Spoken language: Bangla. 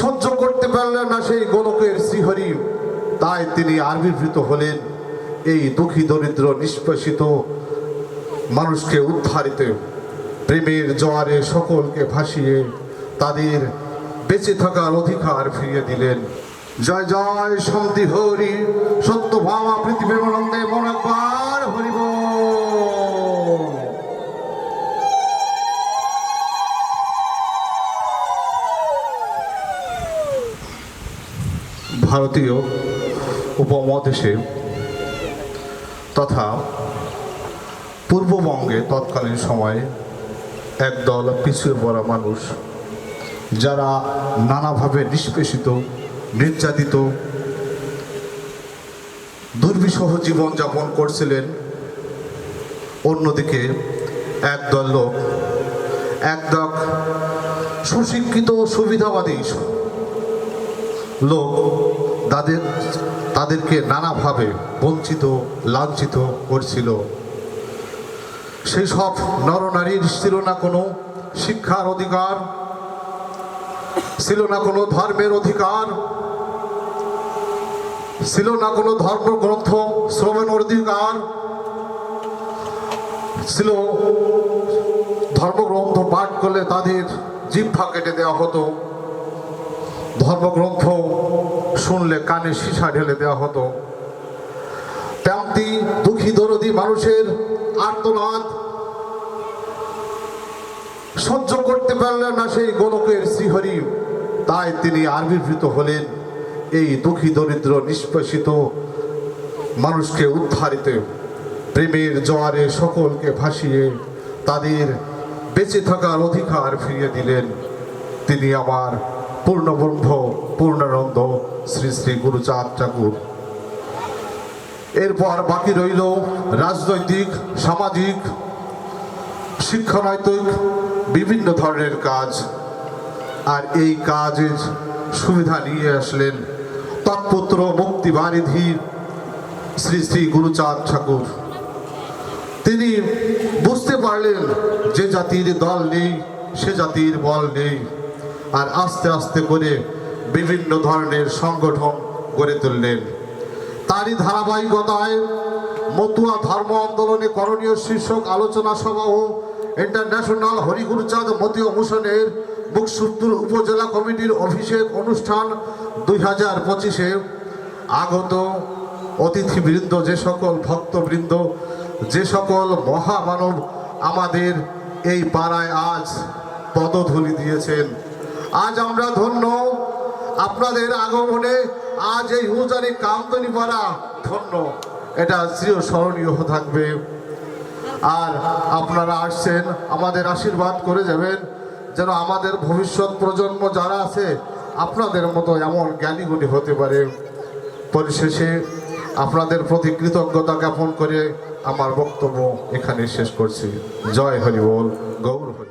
সহ্য করতে পারলেন না সেই গোলকের শ্রীহরি। তাই তিনি আবির্ভূত হলেন। এই দুঃখী দরিদ্র নিষ্পেষিত মানুষকে উদ্ধারিতে, প্রেমের জোয়ারে সকলকে ভাসিয়ে তাদের বেঁচে থাকার অধিকার ফিরিয়ে দিলেন। জয় জয়, শান্তি, হরি, সত্য ভামা পৃথিবীর ভারতীয় উপমহাদেশে তথা পূর্ববঙ্গে তৎকালীন সময়ে একদল পিছিয়ে পড়া মানুষ, যারা নানাভাবে নিষ্পেষিত, নির্যাতিত, দুর্বিষহ জীবনযাপন করছিলেন। অন্যদিকে একদল লোক, একদক সুশিক্ষিত সুবিধাবাদী লোক তাদের, তাদেরকে নানাভাবে বঞ্চিত, লাঞ্ছিত করছিল। সেই সব নরনারীর ছিল না কোনো শিক্ষার অধিকার, ছিল না কোনো ধর্মের অধিকার, ছিল না কোনো ধর্মগ্রন্থ শ্রবণের অধিকার, ছিল ধর্মগ্রন্থ পাঠ করলে তাদের জিহ্বা কেটে দেওয়া হতো। ধর্মগ্রন্থ শুনলে কানে সীসা ঢেলে দেওয়া হতো। তেমনি দুঃখী দরদি মানুষের আর্তনাদ সহ্য করতে পারলেন না সেই গোলকের শ্রীহরি। তাই তিনি আবির্ভূত হলেন এই দুঃখী দরিদ্র নিষ্পেষিত মানুষকে উদ্ধারিতে। প্রেমের জোয়ারে সকলকে ভাসিয়ে তাদের বেঁচে থাকার অধিকার ফিরিয়ে দিলেন। তিনি আমার পূর্ণব্রহ্ম পূর্ণানন্দ, শ্রী শ্রী গুরুচাঁদ ঠাকুর। এরপর বাকি রইল রাজনৈতিক, সামাজিক, শিক্ষানৈতিক, বিভিন্ন ধরনের কাজ। আর এই কাজের সুবিধা নিয়ে আসলেন তৎপুত্র মুক্তি বারিধি শ্রী শ্রী গুরুচাঁদ ঠাকুর। তিনি বুঝতে পারলেন যে জাতির দল নেই, সে জাতির বল নেই। আর আস্তে আস্তে করে বিভিন্ন ধরনের সংগঠন গড়ে তুললেন। তারই ধারাবাহিকতায় মতুয়া ধর্ম আন্দোলনে করণীয় শীর্ষক আলোচনা সভা ও ইন্টারন্যাশনাল হরিগুরুচাঁদ মতীয় মিশনের মুকসুদ্দুর উপজেলা কমিটির অভিষেক অনুষ্ঠান দুই হাজার পঁচিশে আগত অতিথিবৃন্দ, যে সকল ভক্তবৃন্দ, যে সকল মহামানব আমাদের এই পাড়ায় আজ পদধূলি দিয়েছেন। আজ আমরা ধন্য। আপনাদের আগমনে আজ এই হুজারি কামদনি পাড়া ধন্য। এটা চির স্মরণীয় থাকবে। আর আপনারা আসছেন, আমাদের আশীর্বাদ করে যাবেন। যেন আমাদের ভবিষ্যৎ প্রজন্ম যারা আছে, আপনাদের মতো এমন জ্ঞানীগুণী হতে পারে। পরিশেষে আপনাদের প্রতি কৃতজ্ঞতা জ্ঞাপন করে আমার বক্তব্য এখানে শেষ করছি। জয় হরি বল, গৌর হরি